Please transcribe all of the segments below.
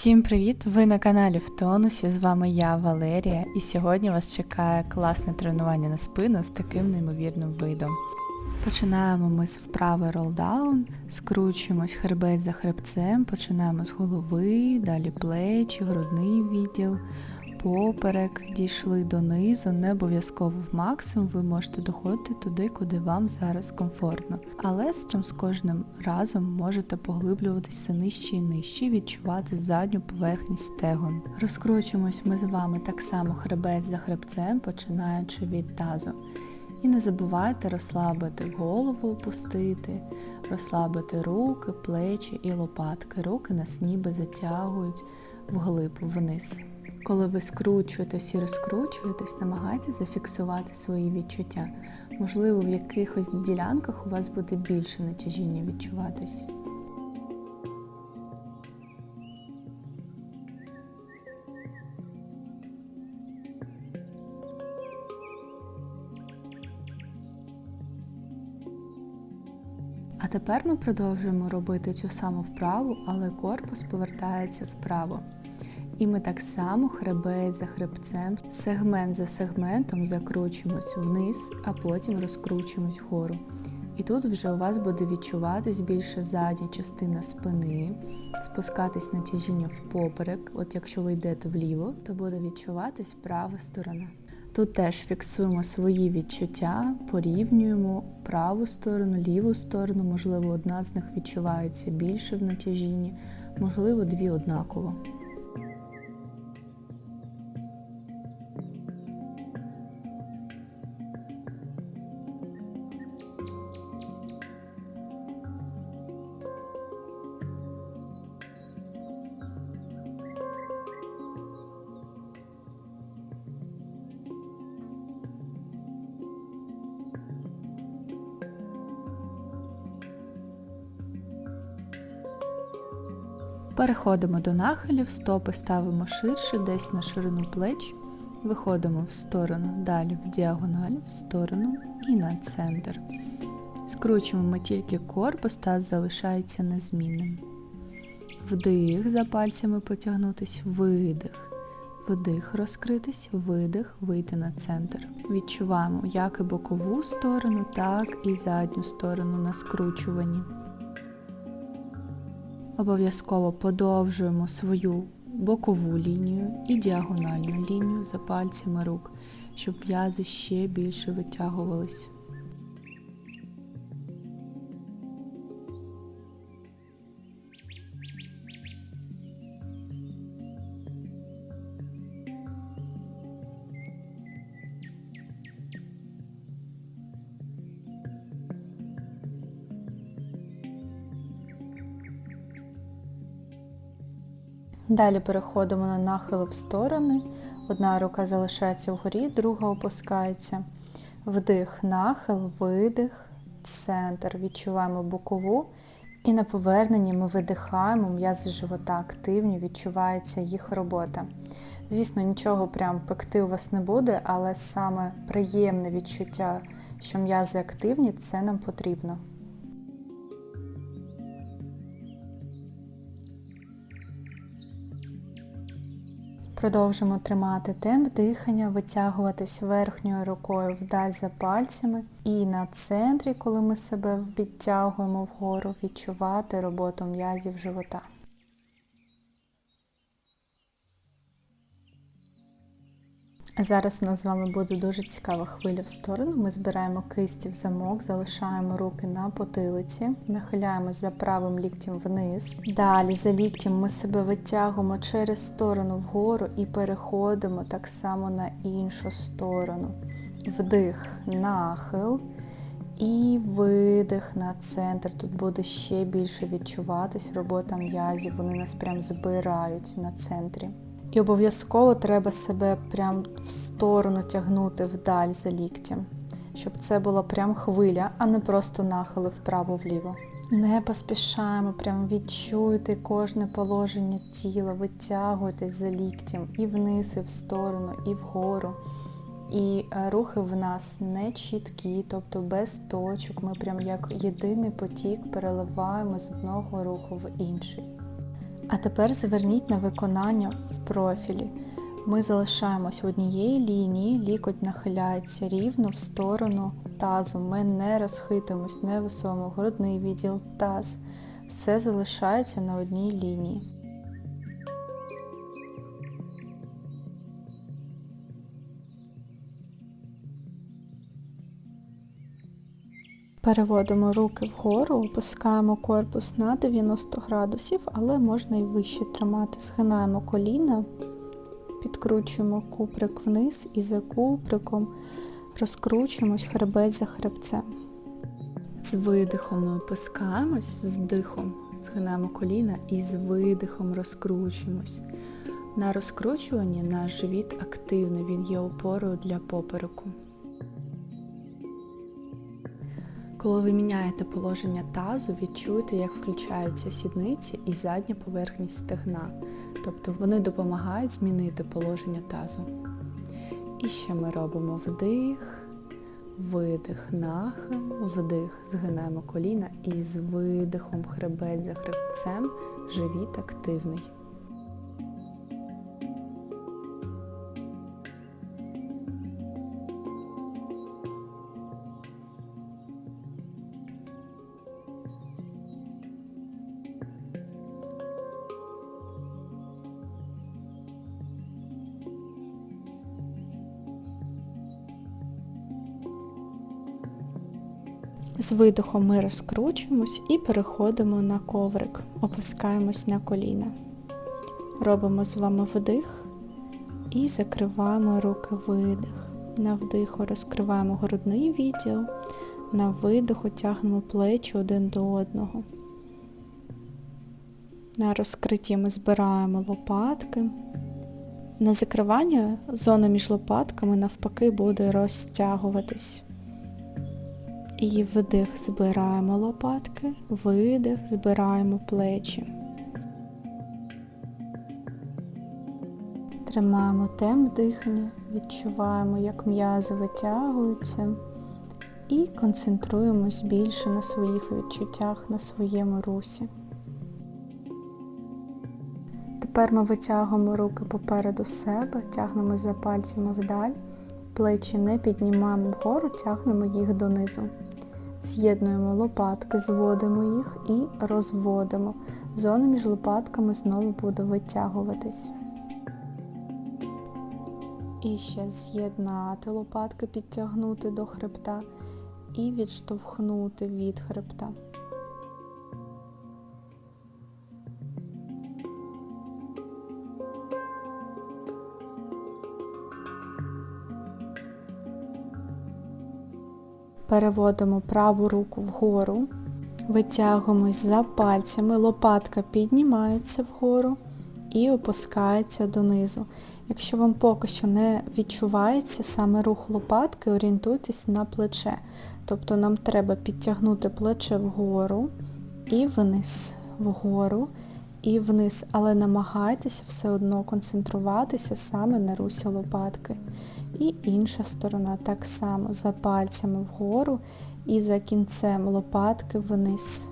Всім привіт! Ви на каналі в тонусі. З вами я, Валерія, і сьогодні вас чекає класне тренування на спину з таким неймовірним видом. Починаємо ми з вправи ролдаун, скручуємось хребет за хребцем, починаємо з голови, далі плечі, грудний відділ, поперек, дійшли донизу, не обов'язково в максимум, ви можете доходити туди, куди вам зараз комфортно. Але з чим з кожним разом можете поглиблюватися нижче і нижче, відчувати задню поверхність стегон. Розкручуємось ми з вами так само хребет за хребцем, починаючи від тазу. І не забувайте розслабити голову, опустити, розслабити руки, плечі і лопатки. Руки нас ніби затягують вглиб вниз. Коли ви скручуєтесь і розкручуєтесь, намагайтеся зафіксувати свої відчуття. Можливо, в якихось ділянках у вас буде більше натяжіння відчуватись. А тепер ми продовжуємо робити цю саму вправу, але корпус повертається вправо. І ми так само хребет за хребцем, сегмент за сегментом закручуємось вниз, а потім розкручуємось вгору. І тут вже у вас буде відчуватись більше задня частина спини, спускатись натяжіння в поперек. От якщо ви йдете вліво, то буде відчуватись права сторона. Тут теж фіксуємо свої відчуття, порівнюємо праву сторону, ліву сторону, можливо, одна з них відчувається більше в натяжінні, можливо, дві однаково. Переходимо до нахилів, стопи ставимо ширше, десь на ширину плеч. Виходимо в сторону, далі в діагональ, в сторону і на центр. Скручуємо тільки корпус, таз залишається незмінним. Вдих, за пальцями потягнутись, видих. Вдих, розкритись, видих, вийти на центр. Відчуваємо як і бокову сторону, так і задню сторону на скручуванні. Обов'язково подовжуємо свою бокову лінію і діагональну лінію за пальцями рук, щоб в'язи ще більше витягувались. Далі переходимо на нахили в сторони. Одна рука залишається вгорі, друга опускається. Вдих, нахил, видих, центр. Відчуваємо бокову. І на поверненні ми видихаємо, м'язи живота активні, відчувається їх робота. Звісно, нічого прям пекти у вас не буде, але саме приємне відчуття, що м'язи активні, це нам потрібно. Продовжимо тримати темп дихання, витягуватись верхньою рукою вдаль за пальцями. І на центрі, коли ми себе відтягуємо вгору, відчувати роботу м'язів живота. Зараз у нас з вами буде дуже цікава хвиля в сторону. Ми збираємо кисті в замок, залишаємо руки на потилиці, нахиляємось за правим ліктем вниз. Далі за ліктем ми себе витягуємо через сторону вгору і переходимо так само на іншу сторону. Вдих, нахил. І видих на центр. Тут буде ще більше відчуватись робота м'язів. Вони нас прям збирають на центрі. І обов'язково треба себе прям в сторону тягнути вдаль за ліктем, щоб це була прям хвиля, а не просто нахили вправо-вліво. Не поспішаємо, прям відчуйте кожне положення тіла, витягуйтесь за ліктем і вниз, і в сторону, і вгору. І рухи в нас не чіткі, тобто без точок. Ми прям як єдиний потік переливаємо з одного руху в інший. А тепер зверніть на виконання в профілі. Ми залишаємось в однієї лінії, лікоть нахиляється рівно в сторону тазу. Ми не розхитуємось, не висовуємо грудний відділ таз. Все залишається на одній лінії. Переводимо руки вгору, опускаємо корпус на 90 градусів, але можна і вище тримати. Згинаємо коліна, підкручуємо куприк вниз і за куприком розкручуємось хребець за хребцем. З видихом ми опускаємось, з дихом згинаємо коліна і з видихом розкручуємось. На розкручуванні наш живіт активний, він є опорою для попереку. Коли ви міняєте положення тазу, відчуєте, як включаються сідниці і задня поверхність стегна. Тобто вони допомагають змінити положення тазу. І ще ми робимо вдих, видих, нахил, вдих, згинаємо коліна і з видихом хребець за хребцем живіт активний. З видихом ми розкручуємось і переходимо на коврик, опускаємось на коліна. Робимо з вами вдих і закриваємо руки видих. На вдиху розкриваємо грудний відділ, на видиху тягнемо плечі один до одного. На розкритті ми збираємо лопатки. На закривання зона між лопатками навпаки буде розтягуватись. І вдих збираємо лопатки, видих, збираємо плечі. Тримаємо темп дихання, відчуваємо, як м'язи витягуються, і концентруємось більше на своїх відчуттях, на своєму русі. Тепер ми витягуємо руки попереду себе, тягнемо за пальцями вдаль, плечі не піднімаємо вгору, тягнемо їх донизу. З'єднуємо лопатки, зводимо їх і розводимо. Зона між лопатками знову буде витягуватись. І ще з'єднати лопатки, підтягнути до хребта і відштовхнути від хребта. Переводимо праву руку вгору, витягуємось за пальцями, лопатка піднімається вгору і опускається донизу. Якщо вам поки що не відчувається саме рух лопатки, орієнтуйтесь на плече. Тобто нам треба підтягнути плече вгору і вниз, вгору і вниз, але намагайтеся все одно концентруватися саме на русі лопатки. І інша сторона так само за пальцями вгору і за кінцем лопатки вниз,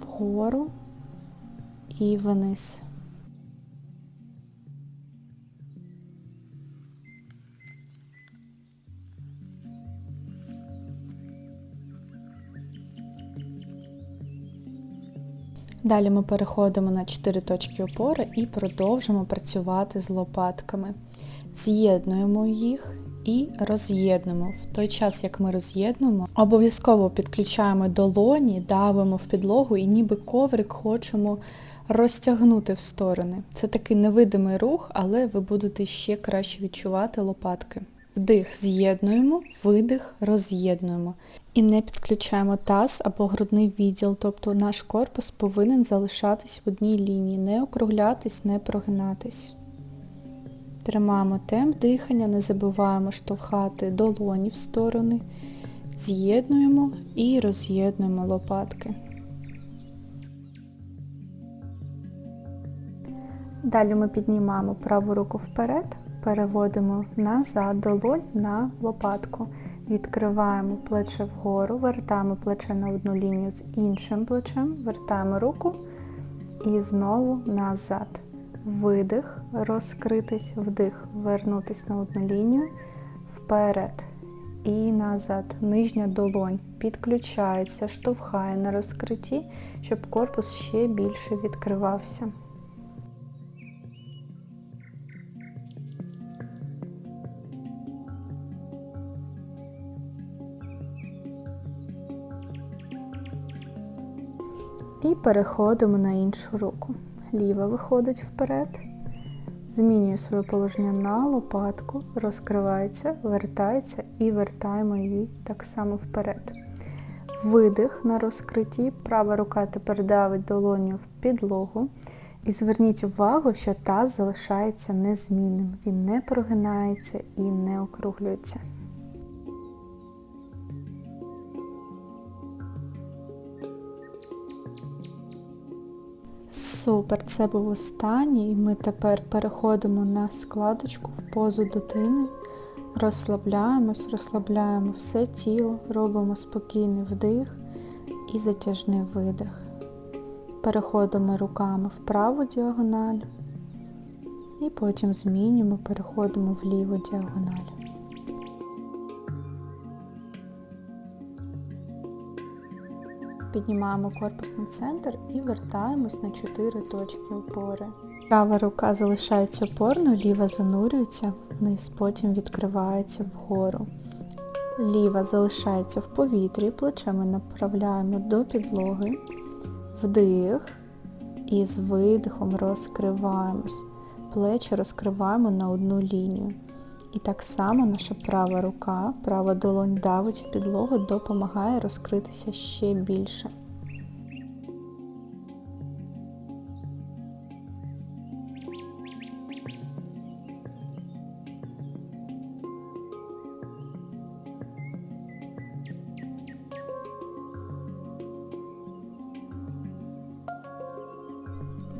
вгору і вниз. Далі ми переходимо на 4 точки опори і продовжимо працювати з лопатками. З'єднуємо їх і роз'єднуємо. В той час, як ми роз'єднуємо, обов'язково підключаємо долоні, давимо в підлогу і ніби коврик хочемо розтягнути в сторони. Це такий невидимий рух, але ви будете ще краще відчувати лопатки. Вдих з'єднуємо, видих роз'єднуємо. І не підключаємо таз або грудний відділ, тобто наш корпус повинен залишатись в одній лінії, не округлятись, не прогинатись. Тримаємо темп дихання, не забуваємо штовхати долоні в сторони, з'єднуємо і роз'єднуємо лопатки. Далі ми піднімаємо праву руку вперед, переводимо назад долонь на лопатку. Відкриваємо плече вгору, вертаємо плече на одну лінію з іншим плечем, вертаємо руку, І знову назад. Видих, розкритись, вдих, вернутись на одну лінію, вперед і назад. Нижня долонь підключається, штовхає на розкритті, щоб корпус ще більше відкривався. Переходимо на іншу руку. Ліва виходить вперед, змінює своє положення на лопатку, розкривається, вертається і вертаємо її так само вперед. Видих на розкритті, права рука тепер давить долоню в підлогу. І зверніть увагу, що таз залишається незмінним. Він не прогинається і не округлюється. Супер, це був останній. і Ми тепер переходимо на складочку в позу дитини. Розслабляємось, розслабляємо все тіло, робимо спокійний вдих і затяжний видих. Переходимо руками в праву діагональ і потім змінюємо, переходимо в ліву діагональ. Піднімаємо корпус на центр і вертаємось на 4 точки опори. Права рука залишається опорною, ліва занурюється вниз, потім відкривається вгору. Ліва залишається в повітрі, плече ми направляємо до підлоги, вдих і з видихом розкриваємось. Плечі розкриваємо на одну лінію. І так само наша права рука, права долонь давить в підлогу, допомагає розкритися ще більше.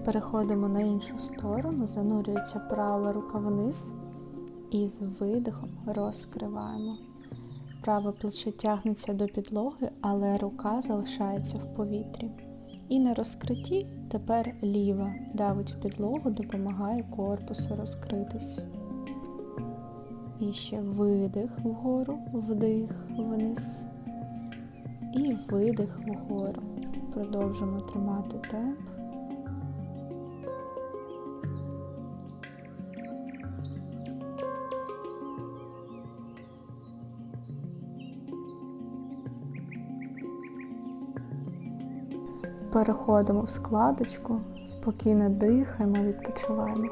Переходимо на іншу сторону, занурюється права рука вниз. І з видихом розкриваємо. Праве плече тягнеться до підлоги, але рука залишається в повітрі. І на розкритті тепер ліва давить в підлогу, допомагає корпусу розкритись. І ще видих вгору, вдих вниз. І видих вгору. Продовжимо тримати темп. Переходимо в складочку, спокійно дихаємо, відпочиваємо.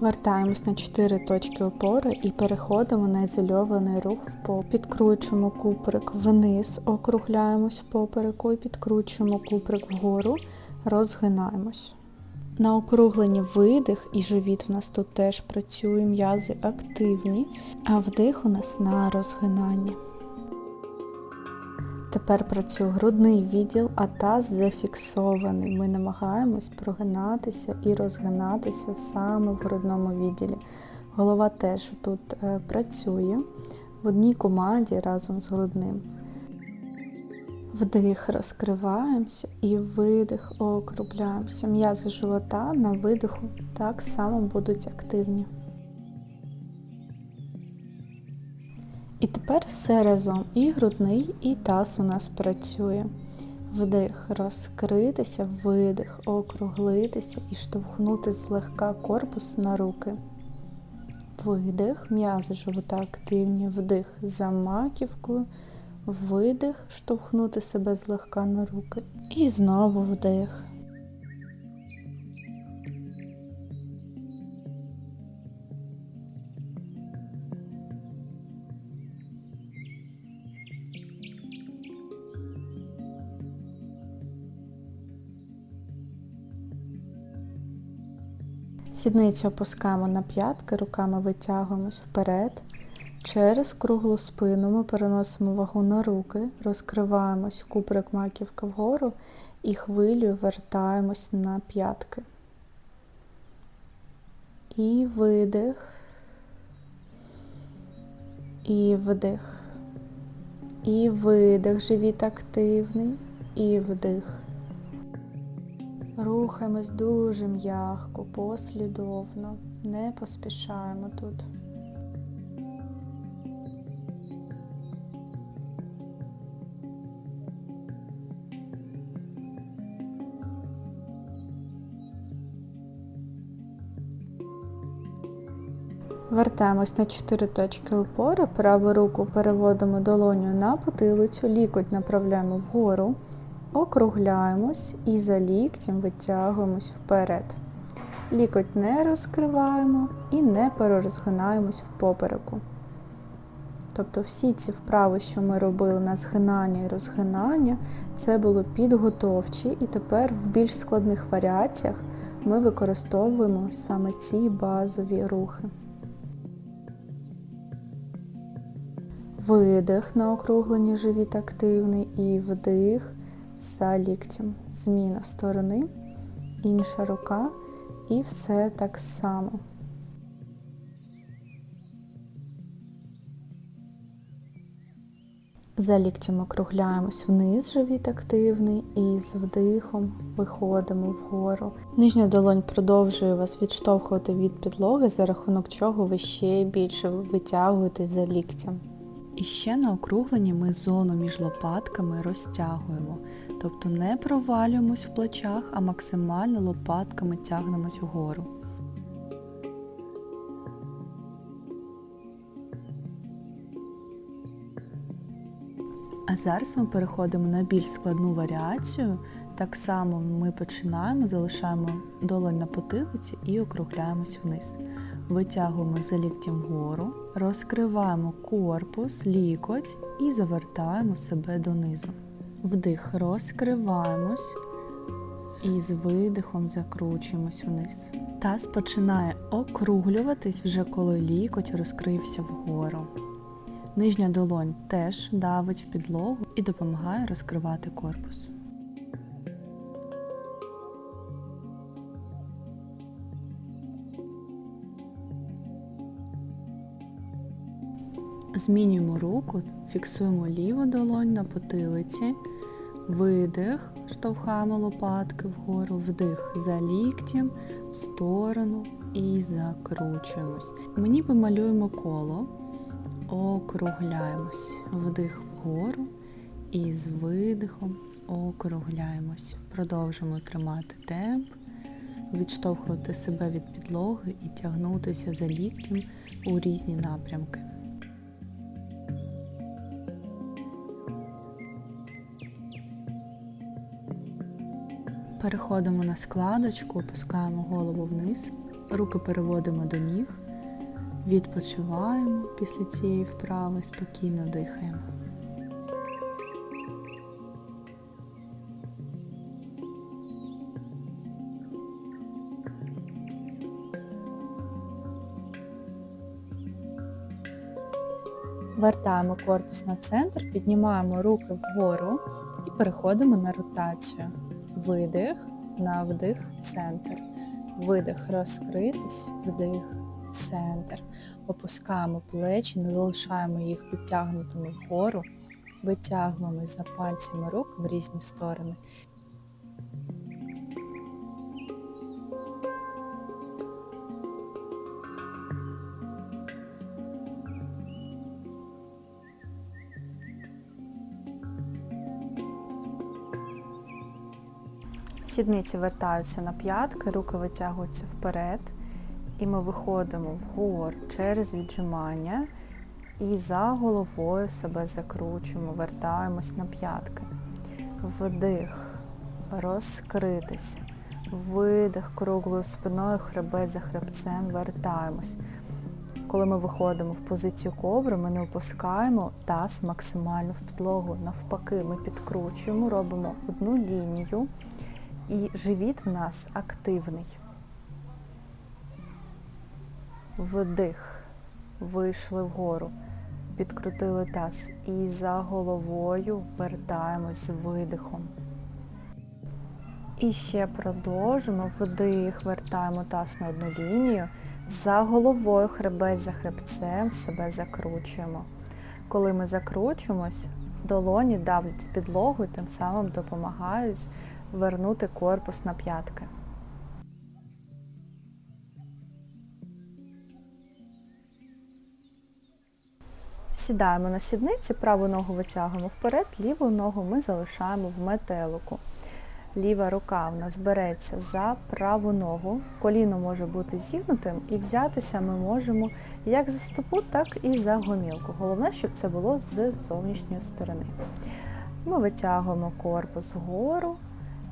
Вертаємось на 4 точки опори і переходимо на ізольований рух в поп. Підкручуємо куприк вниз, округляємось попереку і підкручуємо куприк вгору, розгинаємось. На округленні видих і живіт у нас тут теж працює, м'язи активні, а вдих у нас на розгинання. Тепер працює грудний відділ, а таз зафіксований. Ми намагаємось прогинатися і розгинатися саме в грудному відділі. Голова теж тут е, працює в одній команді разом з грудним. Вдих, розкриваємося і видих, округляємося. М'язи живота на видиху так само будуть активні. І тепер все разом. І грудний, і таз у нас працює. Вдих, розкритися, видих, округлитися і штовхнути злегка корпус на руки. Видих, м'язи живота активні, вдих за маківкою, видих, штовхнути себе злегка на руки. І знову вдих. Сідницю опускаємо на п'ятки, руками витягуємось вперед. Через круглу спину ми переносимо вагу на руки, розкриваємось куприк маківка вгору і хвилю вертаємось на п'ятки. І видих. І вдих. І видих, живіт активний, і вдих. Рухаємось дуже м'яко, послідовно, не поспішаємо тут. Вертаємось на 4 точки опори, праву руку переводимо долоню на потилицю, лікоть направляємо вгору, округляємось і за ліктем витягуємось вперед. Лікоть не розкриваємо і не перерозгинаємось в попереку. Тобто всі ці вправи, що ми робили на згинання і розгинання, це було підготовчі, і тепер в більш складних варіаціях ми використовуємо саме ці базові рухи. Видих на округленні живіт активний і вдих за ліктем. Зміна сторони, інша рука і все так само. За ліктем округляємось вниз, живіт активний, і з вдихом виходимо вгору. Нижня долонь продовжує вас відштовхувати від підлоги, за рахунок чого ви ще більше витягуєтесь за ліктем. І ще на округленні ми зону між лопатками розтягуємо, тобто не провалюємось в плечах, а максимально лопатками тягнемось вгору. А зараз ми переходимо на більш складну варіацію. Так само ми починаємо, залишаємо долонь на потилиці і округляємось вниз. Витягуємо за ліктем вгору, розкриваємо корпус, лікоть і завертаємо себе донизу. Вдих, розкриваємось і з видихом закручуємось вниз. Таз починає округлюватись вже коли лікоть розкрився вгору. Нижня долонь теж давить в підлогу і допомагає розкривати корпус. Змінюємо руку, фіксуємо ліву долонь на потилиці, видих, штовхаємо лопатки вгору, вдих за ліктем, в сторону і закручуємось. Ми ніби малюємо коло, округляємось, вдих вгору і з видихом округляємось. Продовжуємо тримати темп, відштовхувати себе від підлоги і тягнутися за ліктем у різні напрямки. Переходимо на складочку, опускаємо голову вниз, руки переводимо до ніг, відпочиваємо після цієї вправи, спокійно дихаємо. Вертаємо корпус на центр, піднімаємо руки вгору і переходимо на ротацію. Видих, на вдих, центр. Видих, розкритись, вдих, центр. Опускаємо плечі, не залишаємо їх підтягнутими вгору. Витягуємо за пальцями рук в різні сторони. Сідниці вертаються на п'ятки, руки витягуються вперед. І ми виходимо вгору через віджимання і за головою себе закручуємо, вертаємось на п'ятки. Вдих, розкритись, видих круглою спиною, хребет за хребцем, вертаємось. Коли ми виходимо в позицію кобри, ми не опускаємо таз максимально в підлогу. Навпаки, ми підкручуємо, робимо одну лінію. І живіт в нас активний. Вдих. Вийшли вгору. Підкрутили таз. І за головою вертаємось з видихом. І ще продовжимо. Вдих, вертаємо таз на одну лінію. За головою хребет за хребцем себе закручуємо. Коли ми закручуємось, Долоні давлять в підлогу і тим самим допомагають вернути корпус на п'ятки. Сідаємо на сідниці, праву ногу витягуємо вперед, ліву ногу ми залишаємо в метелику. Ліва рука в нас береться за праву ногу, коліно може бути зігнутим, і взятися ми можемо як за стопу, так і за гомілку. Головне, щоб це було з зовнішньої сторони. Ми витягуємо корпус вгору,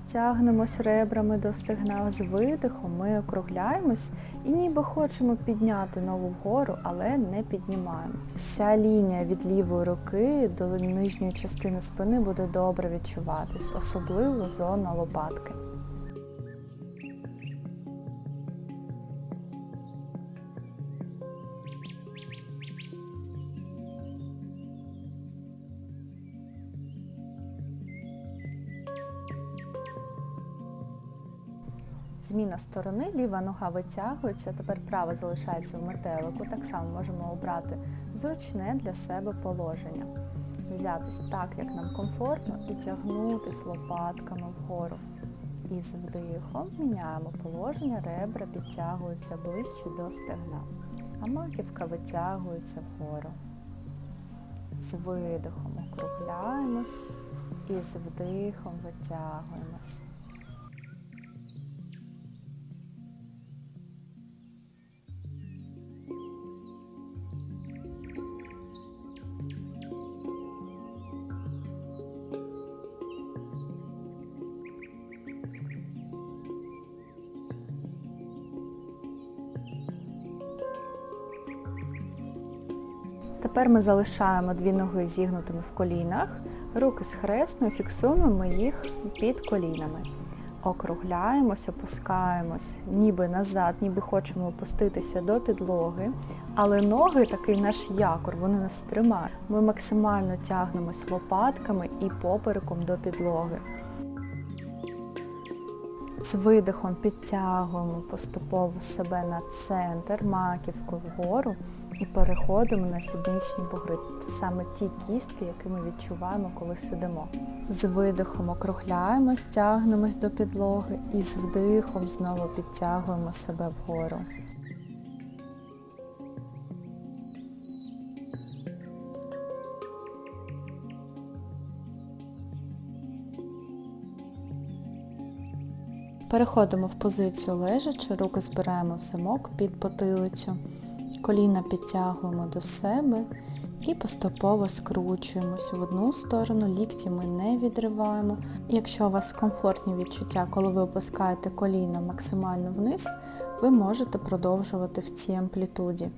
тягнемось ребрами до стегна, з видихом ми округляємось і ніби хочемо підняти ногу вгору, але не піднімаємо. Вся лінія від лівої руки до нижньої частини спини буде добре відчуватись, особливо зона лопатки. Зміна сторони, ліва нога витягується, тепер права залишається в метелику. Так само можемо обрати зручне для себе положення. Взятись так, як нам комфортно, і тягнутись лопатками вгору. І з вдихом міняємо положення, ребра підтягуються ближче до стегна, а маківка витягується вгору. З видихом округляємось і з вдихом витягуємось. Тепер ми залишаємо дві ноги зігнутими в колінах, руки схресно і фіксуємо їх під колінами. Округляємось, опускаємось, ніби назад, ніби хочемо опуститися до підлоги. Але ноги, такий наш якор, вони нас тримають. Ми максимально тягнемось лопатками і попереком до підлоги. З видихом підтягуємо поступово себе на центр, маківку вгору і переходимо на сідничні бугри. Це саме ті кістки, які ми відчуваємо, коли сидимо. З видихом округляємось, тягнемось до підлоги і з вдихом знову підтягуємо себе вгору. Переходимо в позицію лежачи, руки збираємо в замок під потилицю, коліна підтягуємо до себе і поступово скручуємось в одну сторону, лікті ми не відриваємо. Якщо у вас комфортні відчуття, коли ви опускаєте коліна максимально вниз, ви можете продовжувати в цій амплітуді.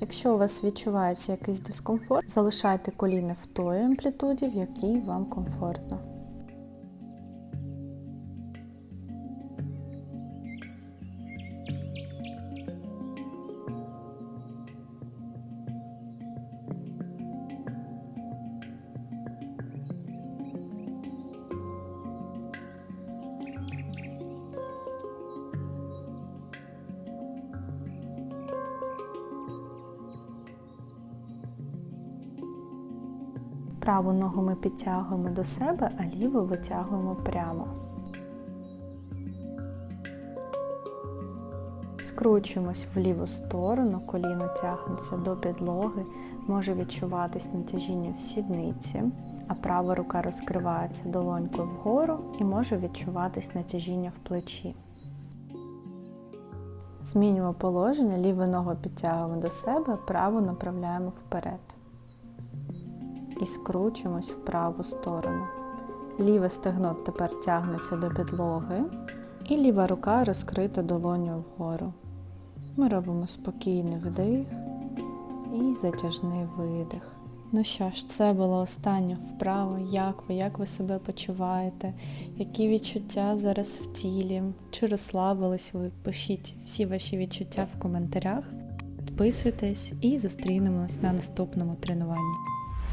Якщо у вас відчувається якийсь дискомфорт, залишайте коліна в той амплітуді, в якій вам комфортно. Праву ногу ми підтягуємо до себе, а ліву витягуємо прямо. Скручуємось в ліву сторону, коліно тягнеться до підлоги, може відчуватись натяжіння в сідниці, а права рука розкривається долонькою вгору і може відчуватись натяжіння в плечі. Змінюємо положення, ліву ногу підтягуємо до себе, праву направляємо вперед і скручуємось в праву сторону. Ліве стегно тепер тягнеться до підлоги, і ліва рука розкрита долоню вгору. Ми робимо спокійний вдих і затяжний видих. Ну що ж, це було останнє вправо. Як ви, як ви себе почуваєте, які відчуття зараз в тілі, чи розслабились ви? Пишіть всі ваші відчуття в коментарях. Підписуйтесь і зустрінемось на наступному тренуванні.